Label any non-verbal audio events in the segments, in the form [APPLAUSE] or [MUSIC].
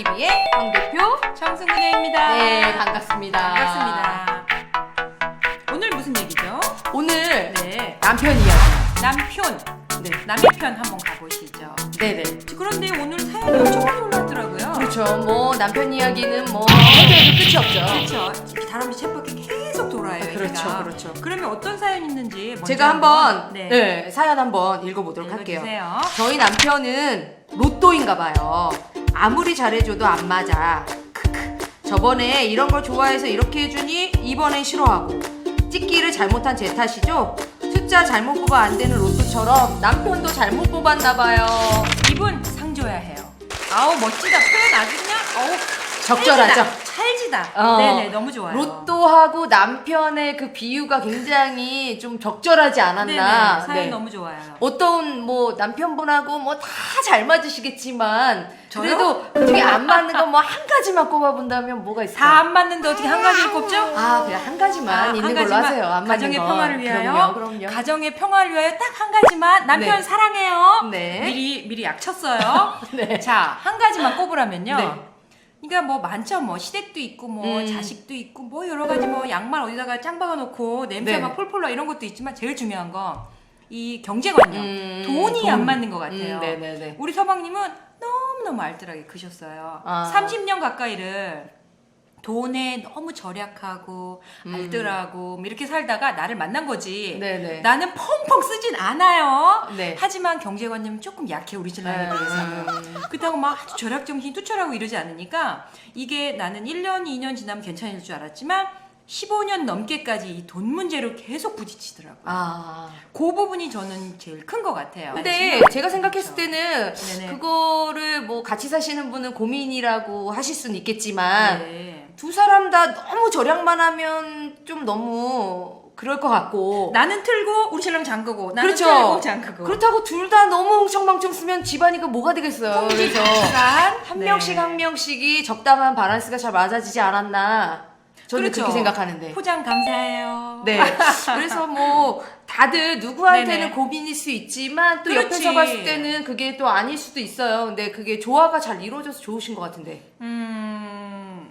TV의 황 대표. 청승근혜입니다. 네, 반갑습니다. 반갑습니다. 오늘 무슨 얘기죠? 오늘 네. 남편 이야기. 남편. 네. 남의 편 한번 가보시죠. 네네. 그런데 오늘 사연이 엄청 많이 올라왔더라고요. 그렇죠. 뭐 남편 이야기는 뭐 해도 해도 끝이 없죠. 그렇죠. 다람쥐 쳇바퀴 계속 돌아요. 그렇죠, 얘기가. 그렇죠. 그러면 어떤 사연 있는지 먼저 제가 한번 네. 네. 사연 한번 읽어보도록 할게요. 읽어주세요. 저희 남편은 로또인가 봐요. 아무리 잘해줘도 안 맞아. 크크. 저번에 이런 걸 좋아해서 이렇게 해주니 이번엔 싫어하고. 찍기를 잘못한 제 탓이죠? 숫자 잘못 뽑아 안 되는 로또처럼 남편도 잘못 뽑았나 봐요. 이분 상 줘야 해요. 아우 멋지다. 표현 아주 그냥 어우 적절하죠? 찰지다. 찰지다. 어. 네네 너무 좋아요. 로또하고 남편의 그 비유가 굉장히 좀 적절하지 않았나. 네네 사연 네. 너무 좋아요. 어떤 뭐 남편분하고 뭐 다 잘 맞으시겠지만 저요? 그래도 그중에 안 맞는 건 뭐 한 가지만 꼽아본다면 뭐가 있을까요? 다안 맞는데 어떻게 한 가지를 꼽죠? 아 그냥 한 가지만 아, 있는 한 걸로 가지만 하세요. 안 맞는 가정의 건. 평화를 위하여 그럼요, 그럼요. 가정의 평화를 위하여 딱 한 가지만 남편 네. 사랑해요. 네. 미리 미리 약쳤어요. [LAUGHS] 네. 자 한 가지만 꼽으라면요. 네. 그러니까 뭐 많죠. 뭐 시댁도 있고 뭐 음. 자식도 있고 뭐 여러 가지 뭐 양말 어디다가 짱 박아 놓고 냄새 네. 막 폴폴 나 이런 것도 있지만 제일 중요한 거이 경제관념. 음, 돈이 돈. 안 맞는 것 같아요. 음, 네네네. 우리 서방님은 너무너무 알뜰하게 크셨어요. 아. 30년 가까이를 돈에 너무 절약하고 음. 알뜰하고 뭐 이렇게 살다가 나를 만난 거지. 네네. 나는 펑펑 쓰진 않아요. 네. 하지만 경제관념이 조금 약해 우리 신랑에 대해서는. 음. 그렇다고 막 아주 절약 정신이 투철하고 이러지 않으니까 이게 나는 1년, 2년 지나면 괜찮을 줄 알았지만 15년 넘게까지 이 돈 문제로 계속 부딪히더라고요. 아. 그 부분이 저는 제일 큰 것 같아요. 근데 제가 생각했을 때는 네네. 그거를 뭐 같이 사시는 분은 고민이라고 하실 수는 있겠지만 네. 두 사람 다 너무 절약만 하면 좀 너무 그럴 것 같고 나는 틀고 우리 신랑 잠그고 나는 그렇죠. 틀고 잠그고 그렇다고 둘 다 너무 흥청망청 쓰면 집안이 그 뭐가 되겠어요. 그래서 한 네. 명씩 한 명씩이 적당한 바란스가 잘 맞아지지 않았나 저는 그렇죠. 그렇게 생각하는데. 포장 감사해요. 네. [LAUGHS] 그래서 뭐 다들 누구한테는 네네. 고민일 수 있지만 또 그렇지. 옆에서 봤을 때는 그게 또 아닐 수도 있어요. 근데 그게 조화가 잘 이루어져서 좋으신 것 같은데. 음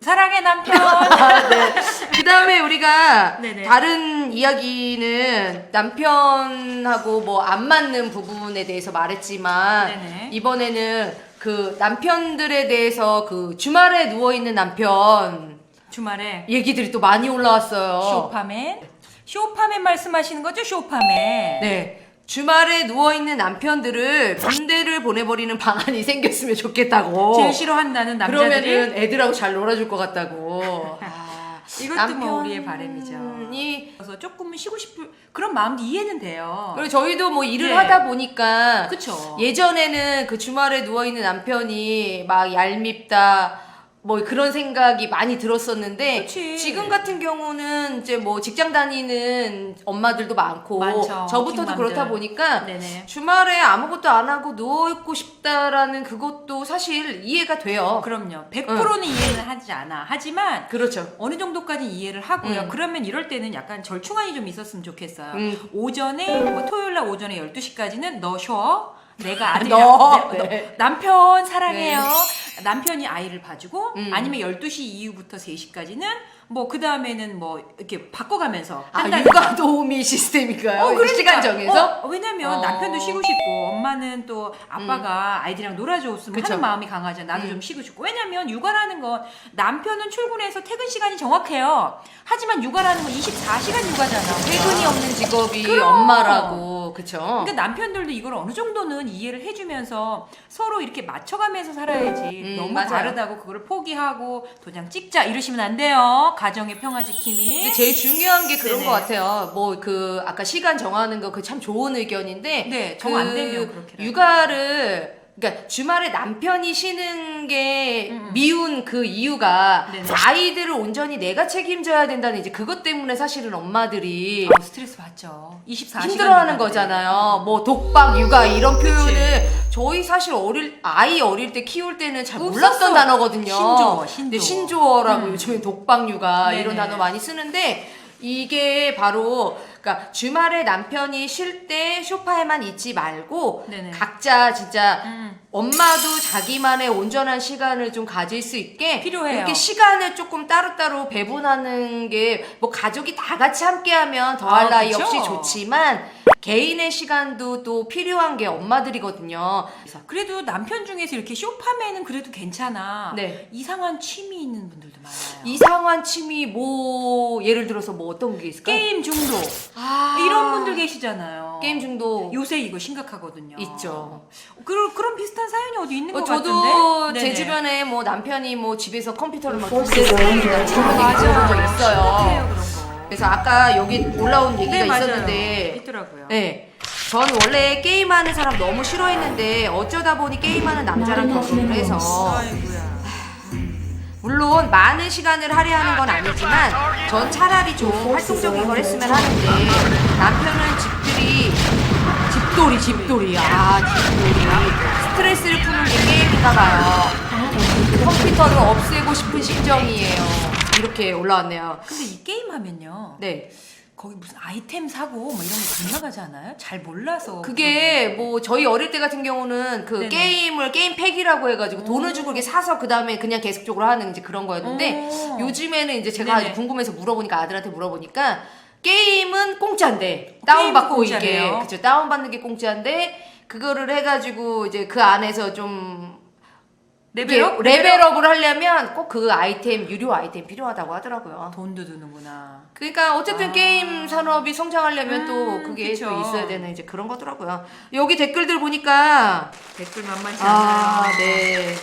사랑해 남편. [LAUGHS] 그 다음에 우리가 네네. 다른 이야기는 남편하고 뭐 안 맞는 부분에 대해서 말했지만 네네. 이번에는 그 남편들에 대해서 그 주말에 누워 있는 남편 주말에 얘기들이 또 많이 올라왔어요. 쇼파맨. 쇼파맨 말씀하시는 거죠? 쇼파맨. 네. 주말에 누워 있는 남편들을 군대를 보내버리는 방안이 생겼으면 좋겠다고. 제일 싫어한다는 남자들이 그러면은 애들하고 잘 놀아줄 것 같다고. [LAUGHS] 아, 이것도 뭐 우리의 바람이죠. 남편이 그래서 조금은 쉬고 싶을 그런 마음도 이해는 돼요. 그리고 저희도 뭐 일을 네. 하다 보니까 그쵸. 예전에는 그 주말에 누워 있는 남편이 막 얄밉다 뭐 그런 생각이 많이 들었었는데 그치. 지금 같은 경우는 이제 뭐 직장 다니는 엄마들도 많고 많죠. 저부터도 킹맘들. 그렇다 보니까 네네. 주말에 아무것도 안 하고 누워 있고 싶다라는 그것도 사실 이해가 돼요. 그럼요. 100%는 이해는 하지 않아. 하지만 그렇죠. 어느 정도까지 이해를 하고요. 음. 그러면 이럴 때는 약간 절충안이 좀 있었으면 좋겠어요. 음. 오전에 뭐 토요일 날 오전에 12시까지는 너 쉬어. 내가 아들 너, 내- 네. 남편 사랑해요. 남편이 아이를 봐주고 음. 아니면 12시 이후부터 3시까지는 뭐 그 다음에는 뭐 이렇게 바꿔가면서 아 한다든가. 육아 도우미 시스템인가요? 그러니까. 시간 정해서? 어, 왜냐면 어. 남편도 쉬고 싶고 엄마는 또 아빠가 아이들이랑 놀아줬으면 그쵸. 하는 마음이 강하잖아. 나도 음. 좀 쉬고 싶고. 왜냐면 육아라는 건 남편은 출근해서 퇴근 시간이 정확해요. 하지만 육아라는 건 24시간 육아잖아. 퇴근이 없는 직업이 그럼. 엄마라고 그쵸? 그러니까 남편들도 이걸 어느 정도는 이해를 해주면서 서로 이렇게 맞춰가면서 살아야지 음, 너무 맞아요. 다르다고 그걸 포기하고 도장 찍자 이러시면 안 돼요 가정의 평화 지킴이 근데 제일 중요한 게 그런 네네. 것 같아요. 뭐 그 아까 시간 정하는 거 그 참 좋은 의견인데 네, 그 정안 되면 그렇게라도. 육아를 그러니까 주말에 남편이 쉬는 게 음. 미운 그 이유가 네네. 아이들을 온전히 내가 책임져야 된다는 이제 그것 때문에 사실은 엄마들이 아, 스트레스 받죠 24시간 힘들어하는 거잖아요. 뭐 독박, 육아 이런. 표현을 저희 사실 어릴 아이 어릴 때 키울 때는 잘 없었어. 몰랐던 단어거든요. 신조어, 근데 신조어. 신조어라고 음. 요즘에 독박, 육아 네네. 이런 단어 많이 쓰는데 이게 바로 그러니까 주말에 남편이 쉴 때 소파에만 있지 말고 네네. 각자 진짜 음. 엄마도 자기만의 온전한 시간을 좀 가질 수 있게 필요해요. 이렇게 시간을 조금 따로따로 배분하는 게 뭐 가족이 다 같이 함께하면 더할 아, 나위 그쵸? 없이 좋지만 개인의 시간도 또 필요한 게 엄마들이거든요. 그래서 그래도 남편 중에서 이렇게 쇼파맨은 그래도 괜찮아. 네. 이상한 취미 있는 분들도 많아요. 이상한 취미 뭐 예를 들어서 뭐 어떤 게 있을까? 게임 중독 아, 이런 분들 계시잖아요. 게임 중독 요새 이거 심각하거든요. 있죠. 그런 그런 비슷한 사연이 어디 있는 어, 것 저도 같은데. 제 네네. 주변에 뭐 남편이 뭐 집에서 컴퓨터를 막 어, 두대 쓰는 친구도 맞아요. 있어요. 심각해요, 있어요. 그런 거. 그래서 아까 여기 올라온 얘기가 네, 맞아요. 있었는데 있더라고요. 네. 전 원래 게임하는 사람 너무 싫어했는데 어쩌다 보니 게임하는 남자랑 결혼을 해서 아이고야. 물론 많은 시간을 할애하는 건 아니지만 전 차라리 좀 활동적인 걸 했으면 하는데 남편은 집들이 집돌이 집돌이. 아 집돌이. 스트레스를 푸는 게 게임인가 봐요. 컴퓨터를 없애고 싶은 심정이에요. 이렇게 올라왔네요. 근데 이 게임 하면요. 네 거기 무슨 아이템 사고 뭐 이런 거 빗나가지 않아요? 잘 몰라서. 그게 뭐 저희 어릴 때 같은 경우는 그 네네. 게임을 게임 팩이라고 해가지고 돈을 주고 이렇게 사서 그 다음에 그냥 계속적으로 하는 이제 그런 거였는데 오. 요즘에는 이제 제가 네네. 궁금해서 물어보니까 아들한테 물어보니까 게임은 공짜인데 다운받고 이게? 그죠 다운받는 게 공짜인데 그거를 해가지고 이제 그 안에서 좀 레벨업? 이렇게 레벨업 을 하려면 꼭 그 아이템 유료 아이템 필요하다고 하더라고요. 돈도 드는구나. 그러니까 어쨌든 아. 게임 산업이 성장하려면 또 음, 그게 그쵸. 또 있어야 되는 이제 그런 거더라고요. 여기 댓글들 보니까 댓글 만만치 아, 않아요. 네.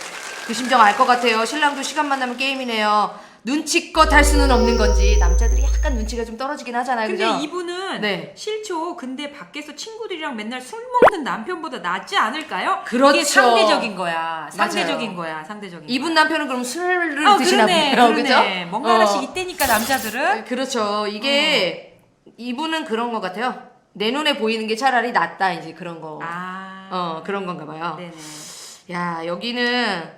그 심정 알 것 같아요. 신랑도 시간 만 나면 게임이네요. 눈치껏 할 수는 없는 건지 남자들이 약간 눈치가 좀 떨어지긴 하잖아요. 근데 그죠? 이분은 네. 실초 근데 밖에서 친구들이랑 맨날 술 먹는 남편보다 낫지 않을까요? 그렇죠. 이게 상대적인 거야. 상대적인 맞아요. 거야. 상대적인. 이분. 남편은 그럼 술을 아, 드시나 그러네, 보네요. 그러네. 그죠? 뭔가 하나씩 어. 이때니까 남자들은 그렇죠. 이게 이분은 그런 것 같아요. 내 눈에 보이는 게 차라리 낫다 이제 그런 거. 아, 어 그런 건가 봐요. 네네. 야 여기는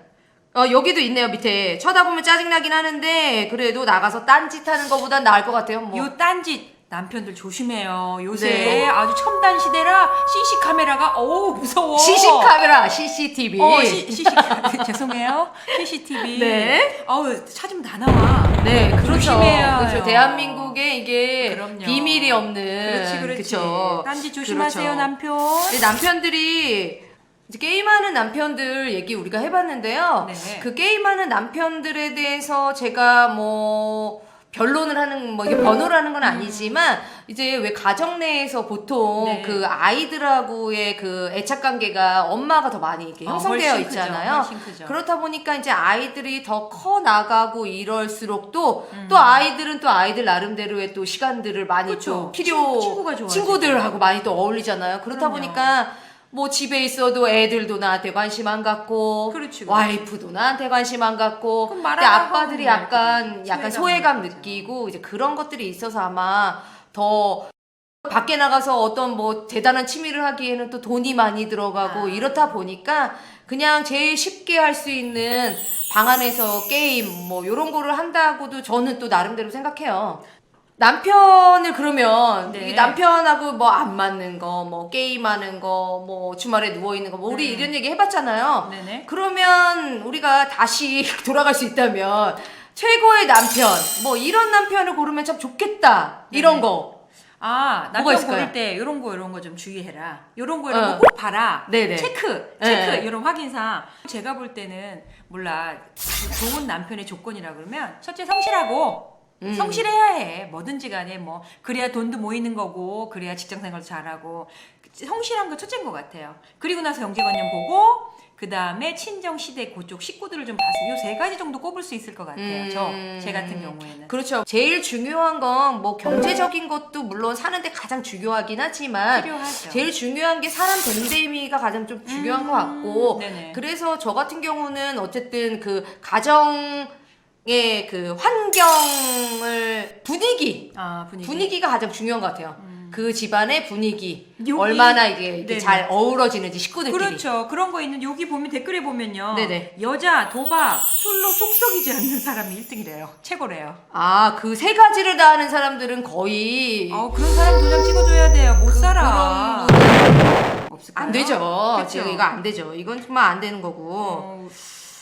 어 여기도 있네요 밑에 쳐다보면 짜증나긴 하는데 그래도 나가서 딴짓 하는 거보단 나을 것 같아요 뭐 요 딴짓 남편들 조심해요. 요새 네. 아주 첨단 시대라 CC 카메라가 어우 무서워. CC 카메라 CCTV 어, 시, CC [LAUGHS] 죄송해요. CCTV. 네. 어우 찾으면 다 나와. 네 그렇죠 조심해야 그렇죠. 대한민국에 이게 그럼요. 비밀이 없는 그렇지 그렇지. 그쵸. 딴짓 조심하세요 그렇죠. 남편. 남편들이 이제 게임하는 남편들 얘기 우리가 해봤는데요. 네. 그 게임하는 남편들에 대해서 제가 뭐 변론을 하는 뭐 이게 하는 건 아니지만 이제 왜 가정 내에서 보통 네. 그 아이들하고의 그 애착 관계가 엄마가 더 많이 이렇게 어, 형성되어 훨씬 크죠, 있잖아요. 훨씬 크죠. 그렇다 보니까 이제 아이들이 더 커 나가고 이럴수록 또 음. 또 아이들은 또 아이들 나름대로의 또 시간들을 많이 그쵸. 또 필요 친구- 친구가 좋아지고. 친구들하고 많이 또 어울리잖아요. 그렇다 그럼요. 보니까 뭐 집에 있어도 애들도 나한테 관심 안 갖고 그렇지, 그렇지. 와이프도 나한테 관심 안 갖고 그럼 근데 말하다가 아빠들이 하고 약간 소외감 약간 소외감 느끼죠. 느끼고 이제 그런 것들이 있어서 아마 더 밖에 나가서 어떤 뭐 대단한 취미를 하기에는 또 돈이 많이 들어가고 아. 이렇다 보니까 그냥 제일 쉽게 할 수 있는 방 안에서 게임 뭐 이런 거를 한다고도 저는 또 나름대로 생각해요. 남편을 그러면 네. 이 남편하고 뭐 안 맞는 거, 뭐 게임하는 거, 뭐 주말에 누워 있는 거, 뭐 우리 음. 이런 얘기 해봤잖아요. 네네. 그러면 우리가 다시 [LAUGHS] 돌아갈 수 있다면 최고의 남편, 뭐 이런 남편을 고르면 참 좋겠다 이런 네네. 거. 아, 남편? 고를 때 이런 거 이런 거 좀 주의해라. 이런 거 이런 어. 거꼭 봐라. 네네. 체크, 네. 체크 이런 확인사. 제가 볼 때는 몰라 좋은 남편의 조건이라 그러면 첫째 성실하고 음. 성실해야 해. 뭐든지 간에 뭐 그래야 돈도 모이는 거고 그래야 직장 생활도 잘하고 성실한 거 첫째인 것 같아요. 그리고 나서 경제관념 보고 그 다음에 친정 시대 그쪽 식구들을 좀 봤으면 요세 가지 정도 꼽을 수 있을 것 같아요. 음. 저 제 같은 경우에는. 그렇죠. 제일 중요한 건 뭐 경제적인 것도 물론 사는데 가장 중요하긴 하지만 필요하죠. 제일 중요한 게 사람 됨됨이가 가장 좀 중요한 음, 것 같고 네네. 그래서 저 같은 경우는 어쨌든 그 가정 의그 환경을 분위기 아 분위기. 분위기가 가장 중요한 것 같아요. 음. 그 집안의 분위기 여기- 얼마나 이게 이렇게 네네. 잘 어우러지는지 식구들끼리. 그렇죠. 그런 거 있는 여기 보면 댓글에 보면요. 네네. 여자 도박 술로 속 썩이지 않는 사람이 1등이래요. 최고래요. 아, 그 세 가지를 다 하는 사람들은 거의 어 그런 사람 도장 찍어줘야 돼요. 못 살아. 그런 분은 없을까요? 안 되죠. 그쵸? 지금 이거 안 되죠. 이건 정말 안 되는 거고. 어,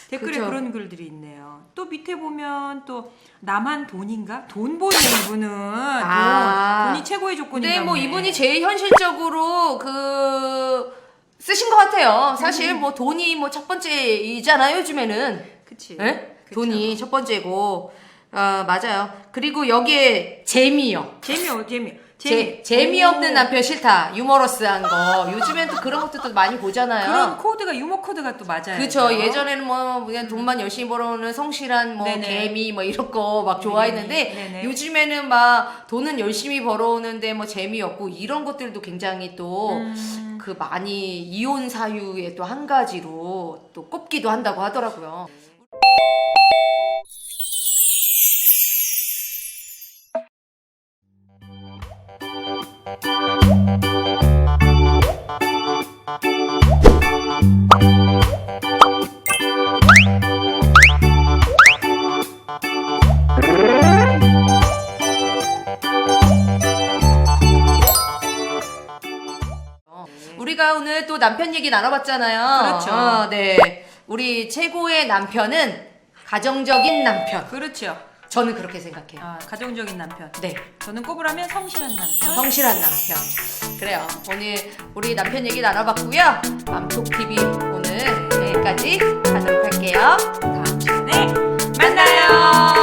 댓글에 그쵸. 그런 글들이 있네요. 또 밑에 보면 또 나만 돈인가? 돈 버는 이분은 아. 돈, 돈이 최고의 조건인가 근데 뭐 보네. 이분이 제일 현실적으로 그 쓰신 것 같아요. 사실 뭐 돈이 뭐 첫 번째이잖아요. 요즘에는. 그치. 예? 그쵸. 돈이 첫 번째고. 아 맞아요. 그리고 여기에 재미요. 재미요 재미. 재, 재미없는 오. 남편 싫다. 유머러스한 거. 요즘엔 또 그런 것도 또 많이 보잖아요. 그런 코드가 유머 코드가 또 맞아요. 그쵸. 예전에는 뭐 그냥 돈만 열심히 벌어오는 성실한 뭐 네네. 개미 뭐 이런 거 막 좋아했는데 네네. 요즘에는 막 돈은 열심히 벌어오는데 뭐 재미없고 이런 것들도 굉장히 또 음. 그 많이 이혼 사유의 또 한 가지로 또 꼽기도 한다고 하더라고요. 우리가 오늘 또 남편 얘기 나눠봤잖아요. 그렇죠. 어, 네. 우리 최고의 남편은 가정적인 남편. 그렇죠. 저는 그렇게 생각해요. 아, 가정적인 남편. 네. 저는 꼽으라면 성실한 남편. 성실한 남편. 그래요. 오늘 우리 남편 얘기 나눠봤고요. 맘톡TV 오늘 여기까지 하도록 할게요. 다음 시간에 만나요.